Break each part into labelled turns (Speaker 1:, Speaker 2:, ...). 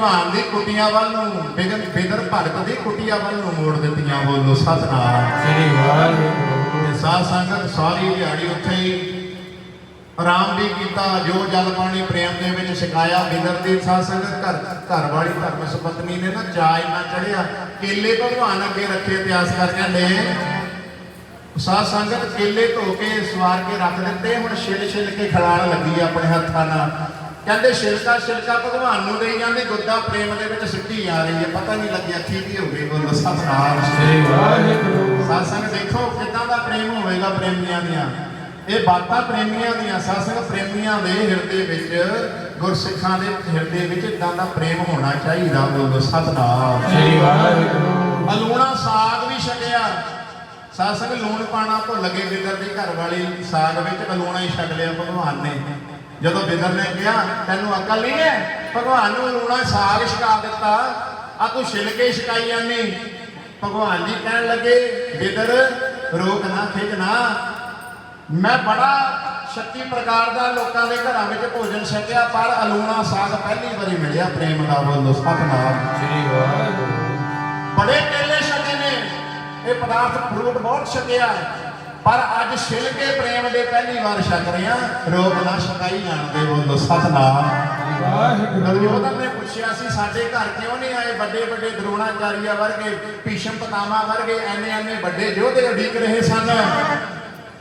Speaker 1: ਭਗਵਾਨ ਦੀ ਕੁਟੀਆਂ ਵੱਲ ਨੂੰ ਬਿਗਨ ਬਿਦਰ ਭਗਤ ਦੀ ਕੁਟੀਆਂ ਵੱਲ ਨੂੰ ਮੋੜ ਦਿੱਤੀਆਂ ਬੋਲੋ ਸਤਨਾਮ।
Speaker 2: ਸ੍ਰੀ ਵਾਹਿਗੁਰੂ।
Speaker 1: ਤੇ ਸਾਧ ਸੰਗਤ ਸਾਰੀ ਦਿਹਾੜੀ ਉੱਥੇ ਹੀ ਆਰਾਮ ਵੀ ਕੀਤਾ ਜੋ ਜਲ ਪਾਣੀ ਪ੍ਰੇਮ ਦੇ ਵਿੱਚ ਸਿਖਾਇਆ ਬਿਦਰ ਦੀ ਸਾਧ ਸੰਗਤ ਘਰ ਘਰ ਵਾਲੀ ਧਰਮ ਸੁਪਤਨੀ ਨੇ ਨਾ ਚਾਅ ਇੰਨਾ ਚੜਿਆ ਕੇਲੇ ਭਗਵਾਨ ਅੱਗੇ ਰੱਖੇ ਇਤਿਹਾਸ ਕਰਕੇ ਨੇ। ਸਾਧ ਸੰਗਤ ਕੇਲੇ ਧੋ ਕੇ ਸਵਾਰ ਕੇ ਰੱਖ ਦਿੱਤੇ ਹੁਣ ਛਿਲ ਛਿਲ ਕੇ ਖਿਲਾਣ ਲੱਗੀ ਆਪਣੇ ਹੱਥਾਂ ਨਾਲ। ਕਹਿੰਦੇ ਛਿਲਕਾ ਛਿਲਕਾ ਭਗਵਾਨ ਨੂੰ ਦੇਈ ਜਾਂਦੀ ਗੁੱਦਾ ਪ੍ਰੇਮ ਦੇ ਵਿੱਚ ਸਿੱਟੀ ਆ ਰਹੀ ਹੈ। ਪਤਾ ਨਹੀਂ ਲੱਗਿਆ ਕੀ ਕੀ ਹੋ ਗਈ ਬੋਲੋ ਸਤਨਾਮ
Speaker 2: ਸ੍ਰੀ ਵਾਹਿਗੁਰੂ।
Speaker 1: ਸਾਸੰਗ ਦੇਖੋ ਕਿੱਦਾਂ ਦਾ ਪ੍ਰੇਮ ਹੋਵੇਗਾ ਪ੍ਰੇਮੀਆਂ ਦੀਆਂ। ਇਹ ਬਾਤਾਂ ਪ੍ਰੇਮੀਆਂ ਦੀਆਂ ਸਾਸੰਗ ਪ੍ਰੇਮੀਆਂ ਦੇ ਹਿਰਦੇ ਵਿੱਚ ਗੁਰਸਿੱਖਾਂ ਦੇ ਹਿਰਦੇ ਵਿੱਚ ਇਦਾਂ ਦਾ ਪ੍ਰੇਮ ਹੋਣਾ ਚਾਹੀਦਾ ਬੋਲੋ ਸਤਨਾਮ
Speaker 2: ਸ੍ਰੀ ਵਾਹਿਗੁਰੂ।
Speaker 1: ਅਲੂਣਾ ਸਾਗ ਵੀ ਛਕਿਆ। ਸਾਸੰਗ ਲੂਣ ਪਾਣਾ ਭੁੱਲ ਗਏ ਬਿਦਰ ਦੀ ਘਰ ਵਾਲੀ ਸਾਗ ਵਿੱਚ ਅਲੂਣਾ ਹੀ ਛਕ ਲਿਆ ਭਗਵਾਨ ਨੇ। ਜਦੋਂ ਬਿਦਰ ਨੇ ਕਿਹਾ ਤੈਨੂੰ ਅਕਲ ਨਹੀਂ ਹੈ? ਭਗਵਾਨ ਨੂੰ ਲੂਣਾ ਸਾਗ ਛਕਾ ਦਿੱਤਾ। ਆ ਤੂੰ ਛਿਲਕੇ ਛਕਾਈ ਜਾਂਦੀ। ਭਗਵਾਨ ਜੀ ਕਹਿਣ ਲੱਗੇ ਬਿਦਰ ਰੋਕ ਨਾ ਖਿੱਚ ਨਾ। ਮੈਂ ਬੜਾ ਸ਼ਕਤੀ ਪ੍ਰਕਾਰ ਦਾ ਲੋਕਾਂ ਦੇ ਘਰਾਂ ਵਿੱਚ ਭੋਜਨ ਛਕਿਆ ਪਰ ਅਲੂਣਾ ਸਾਗ ਪਹਿਲੀ ਵਾਰੀ ਮਿਲਿਆ ਪ੍ਰੇਮ ਦਾ ਬੋਲੋ ਸਤਨਾਮ।
Speaker 2: ਸ੍ਰੀ ਵਾਹਿਗੁਰੂ।
Speaker 1: ਬੜੇ ਕੇਲੇ ਛਕੇ ਨੇ। ਇਹ ਪਦਾਰਥ ਫਰੂਟ ਬਹੁਤ ਛਕਿਆ। ਹੈ। ਪਰ ਅੱਜ ਛਿਲ ਪ੍ਰੇਮ ਦੇ ਪਹਿਲੀ ਵਾਰ ਛਕ ਰਿਆਂ ਰੋਗ ਨਾ ਛਕਾਈ ਜਾਣਦੇ ਬੋਲੋ ਸਤਨਾਮ।
Speaker 2: ਵਾਹਿਗੁਰੂ
Speaker 1: ਨੇ ਪੁੱਛਿਆ ਸੀ, ਸਾਡੇ ਘਰ ਕਿਉਂ ਨਹੀਂ ਆਏ? ਵੱਡੇ ਵੱਡੇ ਦਰੋਣਾਚਾਰੀਆ ਵਰਗੇ, ਭੀਸ਼ਮ ਪਤਾਮਾ ਵਰਗੇ, ਐਨੇ ਐਨੇ ਵੱਡੇ ਯੋਧੇ ਉਡੀਕ ਰਹੇ ਸਨ।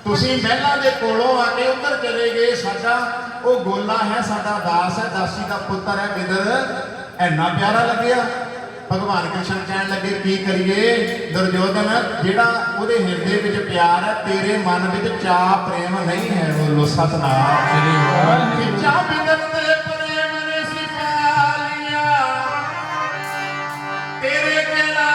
Speaker 1: ਤੁਸੀਂ ਮਹਿਲਾ ਦੇ ਕੋਲੋਂ ਆ ਕੇ ਉੱਧਰ ਚਲੇ ਗਏ, ਸਾਡਾ ਉਹ ਗੋਲਾ ਹੈ, ਸਾਡਾ ਦਾਸ ਹੈ, ਦਾਸੀ ਦਾ ਪੁੱਤਰ ਹੈ, ਬਿਦਰ। ਐਨਾ ਪਿਆਰਾ ਲੱਗਿਆ। ਭਗਵਾਨ ਕ੍ਰਿਸ਼ਨ ਕਹਿਣ ਲੱਗੇ ਕੀ ਕਰੀਏ? ਦੁਰਯੋਧਨ ਜਿਹੜਾ ਉਹਦੇ ਹਿਰਦੇ ਵਿੱਚ ਪਿਆਰ ਹੈ ਤੇਰੇ ਮਨ ਵਿੱਚ ਚਾ ਪ੍ਰੇਮ ਨਹੀਂ ਹੈ ਬੋਲੋ ਸਤਨਾਮ।
Speaker 2: ਕਿ
Speaker 1: ਤੇਰੇ ਕਹਿਣਾ